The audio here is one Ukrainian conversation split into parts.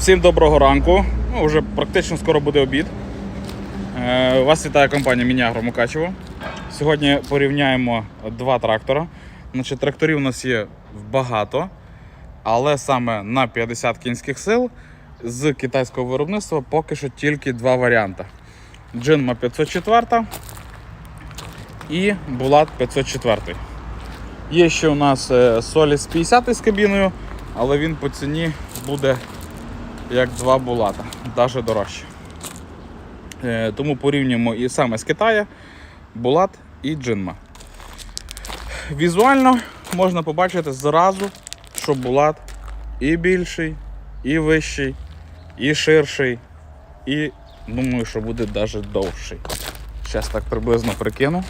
Всім доброго ранку. Ну, вже практично скоро буде обід. Е, Вас вітає компанія Мінягро Мукачево. Сьогодні порівняємо два трактора. Значить, тракторів у нас є багато, але саме на 50 кінських сил з китайського виробництва поки що тільки два варіанти: Джинма 504 і Булат 504. Є ще у нас е, Solis 50 з кабіною, але він по ціні буде як два булата, навіть дорожче. Е, Тому порівнюємо і саме з Китаю Булат і Джинма. Візуально можна побачити зразу, що Булат і більший, і вищий, і ширший, і думаю, що буде навіть довший. Зараз так приблизно прикину.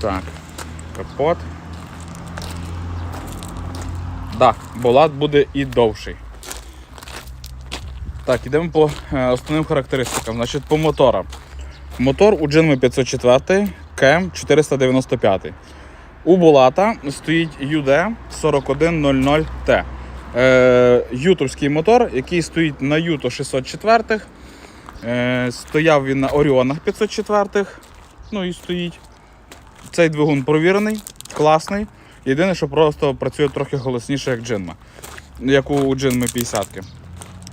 Так, капот. Да, Булат буде і довший. Так, йдемо по е, основним характеристикам. Значить, по моторам. Мотор у Джинми 504 КМ 495. У Булата стоїть UD 4100T. Е, ютовський мотор, який стоїть на Юто 604. Е, стояв він на Оріонах 504. Ну і стоїть. Цей двигун провірений, класний. Єдине, що просто працює трохи голосніше, як джинма, як у джинми 50 -ки.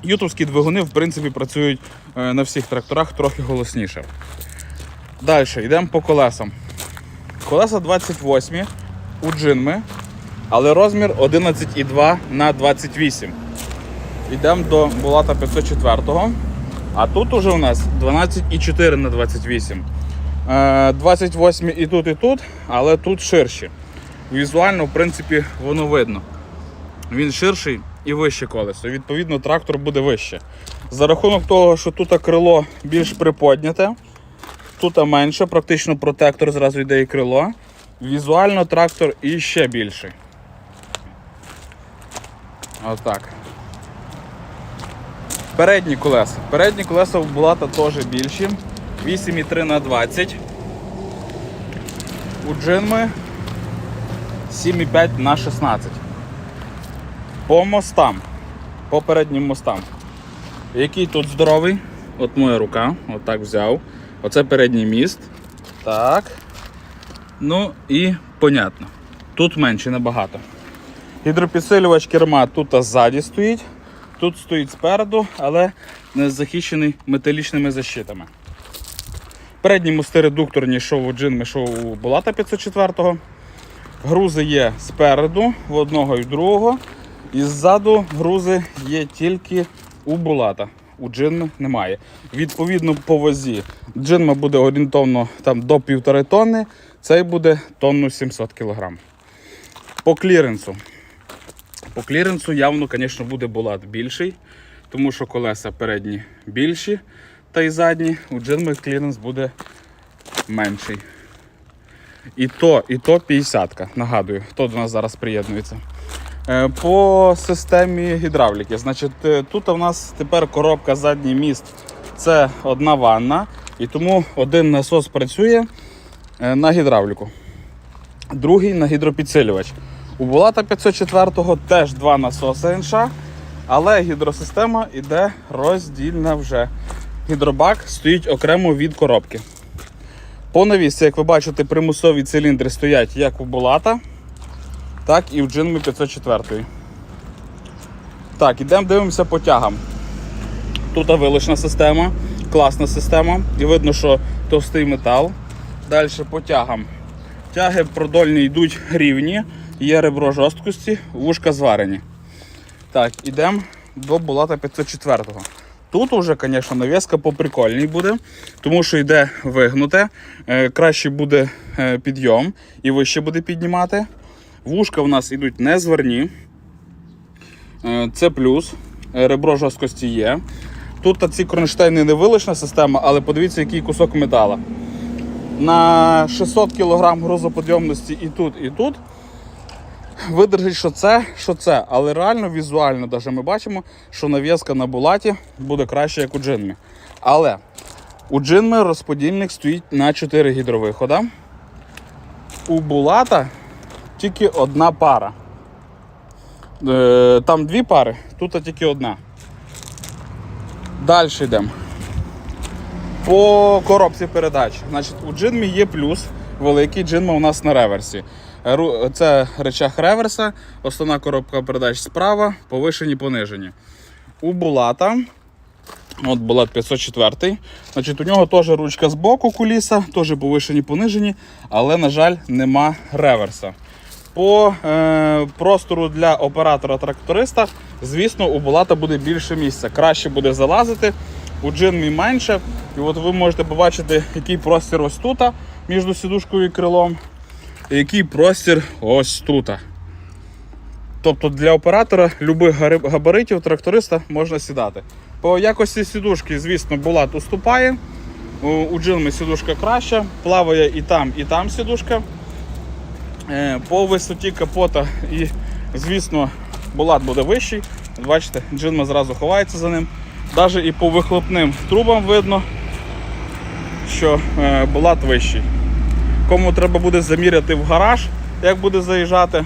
Ютовські двигуни, в принципі, працюють е, на всіх тракторах трохи голосніше. Далі, йдемо по колесам. Колеса 28 у джинми, але розмір 11,2 на 28. Йдемо до Булата 504. А тут уже у нас 12,4 на 28. Е, 28 і тут, і тут, але тут ширші. Візуально, в принципі, воно видно. Він ширший і вище колесо. Відповідно, трактор буде вище. За рахунок того, що тут крило більш приподняте, тут менше, практично протектор зразу йде і крило. Візуально трактор іще більший. Отак. Передні колеса. Передні колеса у Булата теж більші. 8,3 на 20. У джинми 7,5 на 16. По мостам. По переднім мостам. Який тут здоровий? От моя рука. Отак взяв. Оце передній міст. Так. Ну і понятно. Тут менше набагато. Гідропідсилювач керма тут ззаді стоїть. Тут стоїть спереду, але не захищений металічними защитами. Передні мости редукторні, що у джинми, що у Булата 504 Грузи є спереду, в одного і в другого. І ззаду грузи є тільки у Булата. У джинми немає. Відповідно, по вазі. Джинма буде орієнтовно там, до 1,5 тонни, цей буде тонну 700 кг. По кліренсу. По кліренсу явно, звісно, буде Булат більший, тому що колеса передні більші, та й задні. У джинми кліренс буде менший. І то, і то 50-ка. Нагадую, хто до нас зараз приєднується. Е, По системі гідравліки. Значить, е, тут у нас тепер коробка задній міст. Це одна ванна. І тому один насос працює е, на гідравліку, другий на гідропідсилювач. У Булата 504 теж два насоси НШ, але гідросистема йде роздільна вже. Гідробак стоїть окремо від коробки. По навісці, як ви бачите, примусові циліндри стоять як у Булата, так і в Джинмі 504. Так, ідемо дивимося по тягам. Тут вилочна система, класна система. І видно, що товстий метал. Далі по тягам. Тяги продольні йдуть рівні, є ребро жорсткості, вушка зварені. Так, ідемо до Булата 504. Тут уже, звісно, навіска поприкольній буде, тому що йде вигнуте, е, краще буде е, підйом і вище буде піднімати. Вушка в нас йдуть не зварні. Е, Це плюс. Е, Ребро жорсткості є. Тут ці кронштейни не вилична система, але подивіться, який кусок метала. На 600 кг грузоподйомності і тут, і тут. Видержить, що це, що це. Але реально візуально даже ми бачимо, що нав'язка на булаті буде краще, як у джинмі. Але у джинми розподільник стоїть на 4 гідровихода. У булата тільки одна пара. Е, Там дві пари, тут тільки одна. Далі йдемо. По коробці передач. Значить, у джинмі є плюс. Великий джинма у нас на реверсі. Це речах реверса, основна коробка передач справа, повишені, понижені. У Булата, от Булат 504, значить, у нього теж ручка з боку куліса, теж повишені, понижені, але, на жаль, нема реверса. По е, простору для оператора-тракториста, звісно, у Булата буде більше місця. Краще буде залазити, у джинмі менше. І от ви можете побачити, який простір ось тут, між сідушкою і крилом, і який простір ось тут. Тобто для оператора любих габаритів тракториста можна сідати. По якості сідушки, звісно, Булат уступає. У, джинмі сідушка краща, плаває і там, і там сідушка. Е, По висоті капота і, звісно, Булат буде вищий. Бачите, джинма зразу ховається за ним. Навіть і по вихлопним трубам видно, що е, Булат вищий. Кому треба буде заміряти в гараж, як буде заїжджати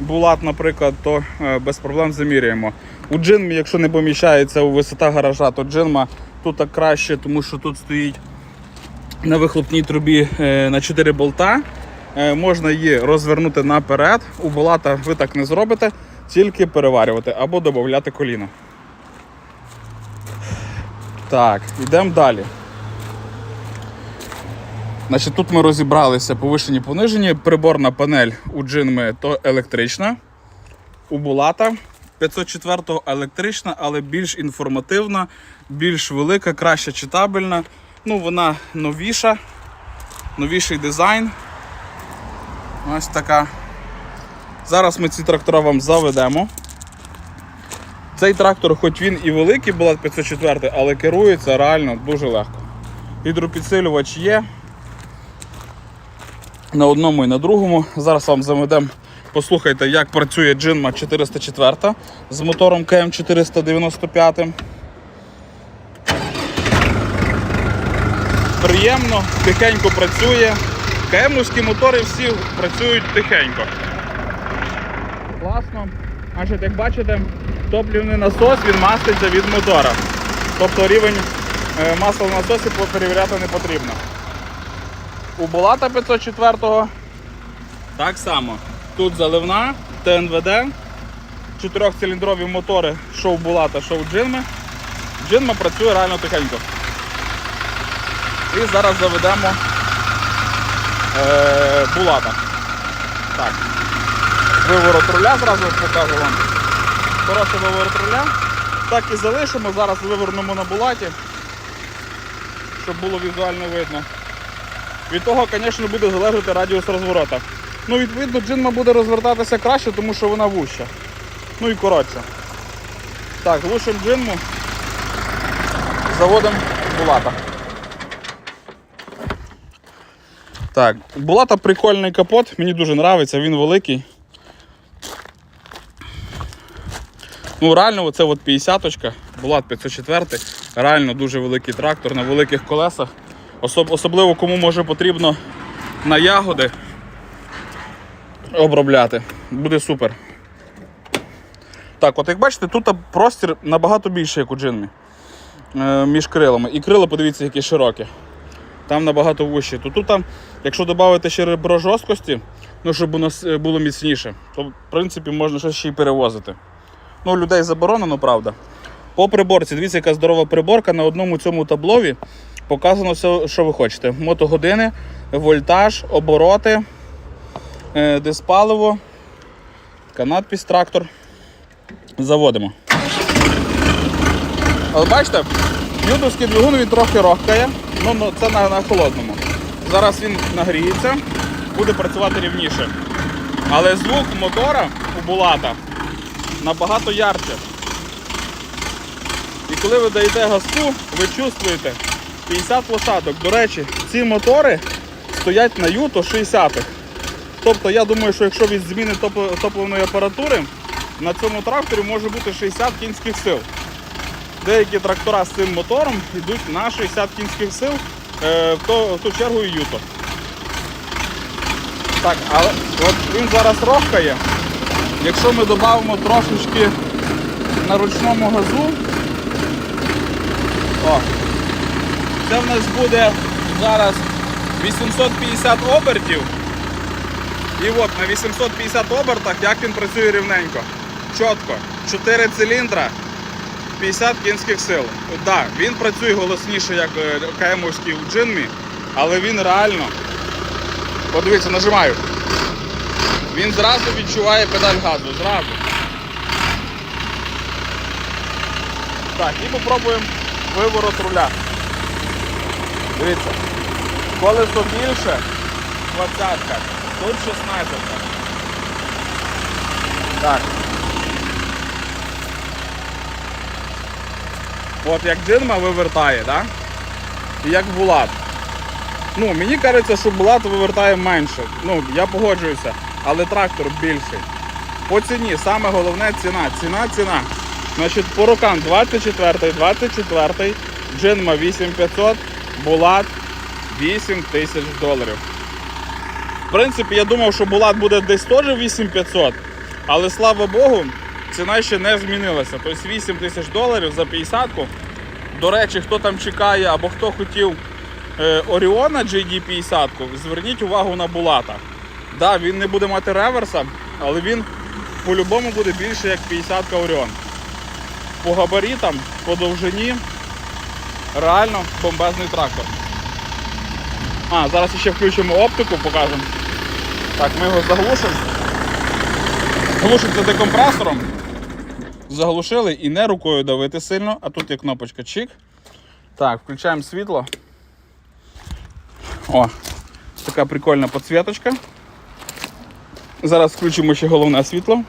Булат, наприклад, то е, без проблем заміряємо. У джинмі, якщо не поміщається у висота гаража, то джинма тут так краще, тому що тут стоїть на вихлопній трубі на 4 болта. Е, Можна її розвернути наперед. У Булата ви так не зробите, тільки переварювати або додати коліно. Так, йдемо далі. Значить, тут ми розібралися повишені понижені. Приборна панель у джинми то електрична. У Булата 504 електрична, але більш інформативна, більш велика, краще читабельна. Ну, вона новіша, новіший дизайн. Ось така. Зараз ми ці трактора вам заведемо. Цей трактор, хоч він і великий, Булат 504, але керується реально дуже легко. Гідропідсилювач є. На одному і на другому. Зараз вам заведемо. Послухайте, як працює Джинма 404 з мотором КМ 495. Приємно, тихенько працює. КМовські мотори всі працюють тихенько. Класно. Значить, як бачите, топлівний насос він маститься від мотора. Тобто рівень е, масла в насосі перевіряти не потрібно. У Булата 504 так само. Тут заливна, ТНВД, чотирьохциліндрові мотори, що у Булата, що у Джинми. Джинма працює реально тихенько. І зараз заведемо е, Булата. Так. Виворот руля зразу покажу вам. Хороший виворот руля. Так і залишимо, зараз вивернемо на Булаті, щоб було візуально видно. Від того, звісно, буде залежати радіус розворота. Ну, відповідно, джинма буде розвертатися краще, тому що вона вуща. Ну і коротше. Так, глушимо джинму. Заводимо булата. Так, булата прикольний капот, мені дуже подобається, він великий. Ну, реально, оце от 50-очка, Булат 504, реально дуже великий трактор на великих колесах. Особ- особливо кому може потрібно на ягоди обробляти. Буде супер. Так, от як бачите, тут простір набагато більше, як у джинмі. Е, між крилами. І крила, подивіться, які широкі. Там набагато вищі. То тут, там, якщо додати ще ребро жорсткості, ну, щоб воно с- було міцніше, то в принципі можна щось ще й перевозити. Ну, людей заборонено, правда. По приборці, дивіться, яка здорова приборка на одному цьому таблові показано все, що ви хочете. Мотогодини, вольтаж, обороти, е, диспаливо, така надпись трактор. Заводимо. Але бачите, ютовський двигун він трохи рохкає, ну, ну це на, на холодному. Зараз він нагріється, буде працювати рівніше. Але звук мотора у Булата набагато ярче. І коли ви даєте газку, ви чувствуєте 50 лошадок. До речі, ці мотори стоять на юто 60-х. Тобто я думаю, що якщо від зміни топ- топливної апаратури, на цьому тракторі може бути 60 кінських сил. Деякі трактора з цим мотором йдуть на 60 кінських сил, е, в, то, в ту чергу і юто. Так, але от він зараз рохкає. Якщо ми додамо трошечки на ручному газу, о, це в нас буде зараз 850 обертів. І от на 850 обертах, як він працює рівненько. Чітко. 4 циліндра, 50 кінських сил. Так, да, він працює голосніше, як е, КМовський у джинмі, але він реально. Подивіться, нажимаю. Він зразу відчуває педаль газу. Зразу. Так, і попробуємо виворот руля. Дивіться. Колесо більше 20, тут 16. Так. От як джинма вивертає, так? І як булат. Ну, мені кажеться, що булат вивертає менше. Ну, я погоджуюся, але трактор більший. По ціні, саме головне ціна. Ціна, ціна. Значить, по рукам 24, 24, джинма 8500, булат 8 тисяч доларів. В принципі, я думав, що булат буде десь теж 8500, але слава Богу, ціна ще не змінилася. Тобто 8 тисяч доларів за 50-ку. До речі, хто там чекає або хто хотів Оріона JD50, зверніть увагу на булата. Да, він не буде мати реверса, але він по-любому буде більше як 50 Оріон. По габаритам, по довжині, реально бомбезний трактор. А, зараз ще включимо оптику, покажемо. Так, ми його заглушимо. Глушиться декомпресором. Заглушили і не рукою давити сильно, а тут є кнопочка чик. Так, включаємо світло. О, така прикольна підсвіточка. Зараз включимо ще головне світло.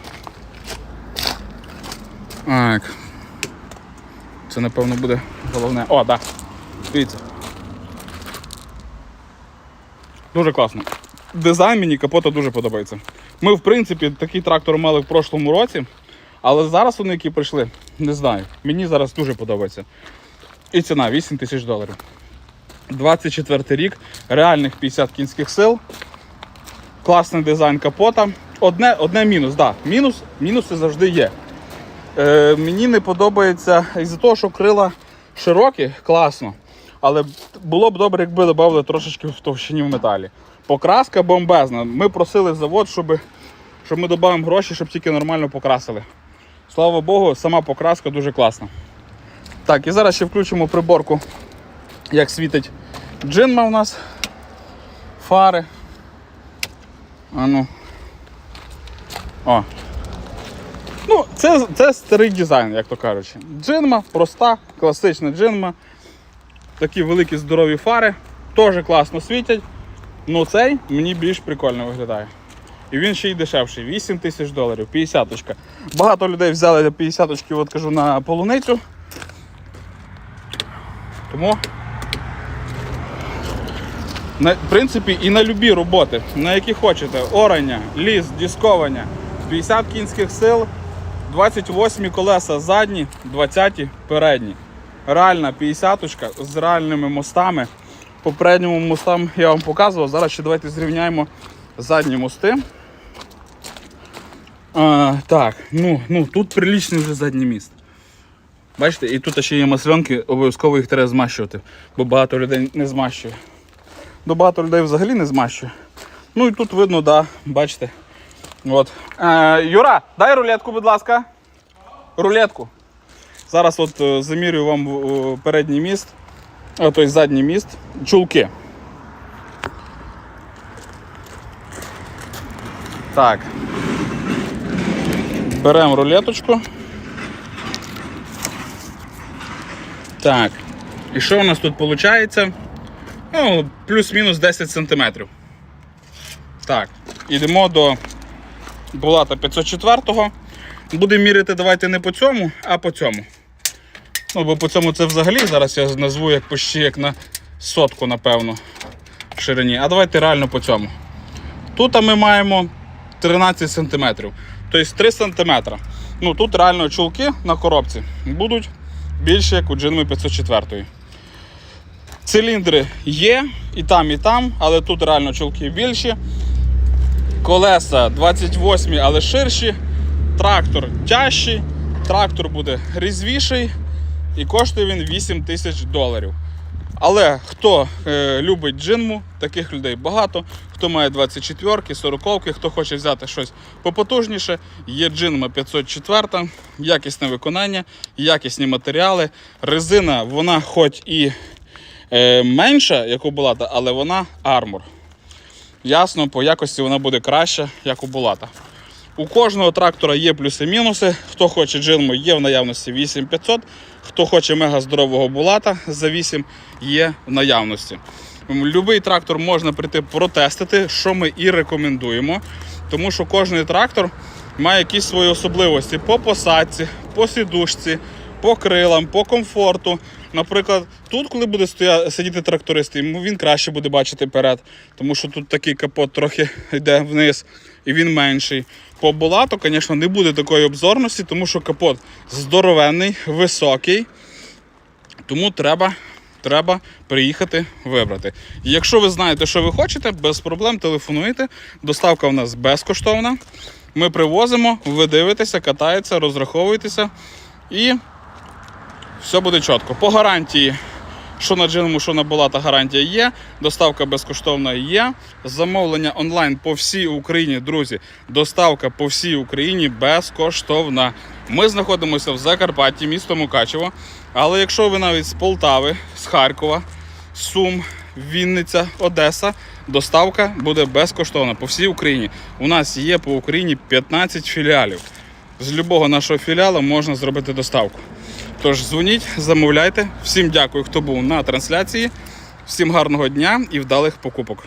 Так. Це напевно буде головне. О, так. Дивіться. Дуже класно. Дизайн мені капота дуже подобається. Ми, в принципі, такий трактор мали в прошлому році, але зараз вони, які прийшли, не знаю. Мені зараз дуже подобається. І ціна 8 тисяч доларів. 24 рік, реальних 50 кінських сил. Класний дизайн капота. Одне, одне мінус, да. Мінус, мінуси завжди є. Е, мені не подобається із-за того, що крила широкі, класно. Але було б добре, якби додали трошечки в товщині в металі. Покраска бомбезна. Ми просили завод, щоб, щоб ми додаємо гроші, щоб тільки нормально покрасили. Слава Богу, сама покраска дуже класна. Так, і зараз ще включимо приборку, як світить джинма у нас. Фари. А ну. О. Ну, це, це старий дизайн, як то кажучи. Джинма, проста, класична джинма. Такі великі здорові фари. Теж класно світять. Ну цей мені більш прикольно виглядає. І він ще й дешевший. 8 тисяч доларів, 50 -очка. Багато людей взяли 50 очки, от кажу, на полуницю. Тому, на, в принципі, і на любі роботи, на які хочете. Орання, ліс, дісковання, 50 кінських сил, 28 колеса задні, 20 передні. Реальна 50 з реальними мостами. По передньому мостам я вам показував. Зараз ще давайте зрівняємо задні мости. А, так, ну, ну тут приличний вже задній міст. Бачите, і тут ще є масленки, обов'язково їх треба змащувати, бо багато людей не змащує. До багато людей взагалі не змащує. Ну і тут видно, да, бачите. От. Е, Юра, дай рулетку, будь ласка. Рулетку. Зараз от е, замірюю вам е, передній міст, а, тобто задній міст, чулки. Так. Беремо рулеточку. Так. І що у нас тут виходить? Ну, плюс-мінус 10 см. Так, йдемо до Булата 504-го. Будемо міряти давайте не по цьому, а по цьому. Ну, бо по цьому це взагалі зараз я назву як почти як на сотку, напевно, в ширині. А давайте реально по цьому. Тут ми маємо 13 см. Тобто 3 см. Ну, тут реально чулки на коробці будуть більше, як у Джинми 504. Циліндри є і там, і там, але тут реально чулки більші. Колеса 28, але ширші. трактор тяжчий, трактор буде різвіший і коштує він 8 тисяч доларів. Але хто е, любить джинму, таких людей багато. Хто має 24-ки, 40-ки, хто хоче взяти щось попотужніше, є джинма 504, якісне виконання, якісні матеріали. Резина, вона хоч і е, менша, як у Булата, але вона армор. Ясно, по якості вона буде краща, як у Булата. У кожного трактора є плюси-мінуси. Хто хоче джинму, є в наявності 8500. Хто хоче мега здорового булата за 8, є в наявності. Любий трактор можна прийти протестити, що ми і рекомендуємо. Тому що кожен трактор має якісь свої особливості по посадці, по сідушці, по крилам, по комфорту. Наприклад, тут, коли буде стоя... сидіти тракторист, йому він краще буде бачити перед, тому що тут такий капот трохи йде вниз і він менший. По булату, звісно, не буде такої обзорності, тому що капот здоровенний, високий. Тому треба, треба приїхати вибрати. Якщо ви знаєте, що ви хочете, без проблем телефонуйте. Доставка в нас безкоштовна. Ми привозимо, ви дивитеся, катаєтеся, розраховуєтеся і все буде чітко. По гарантії, що на джиному, що на Булата гарантія є. Доставка безкоштовна є. Замовлення онлайн по всій Україні, друзі. Доставка по всій Україні безкоштовна. Ми знаходимося в Закарпатті, місто Мукачево. Але якщо ви навіть з Полтави, з Харкова, Сум, Вінниця, Одеса, доставка буде безкоштовна по всій Україні. У нас є по Україні 15 філіалів. З любого нашого філіалу можна зробити доставку. Тож дзвоніть, замовляйте. Всім дякую, хто був на трансляції. Всім гарного дня і вдалих покупок.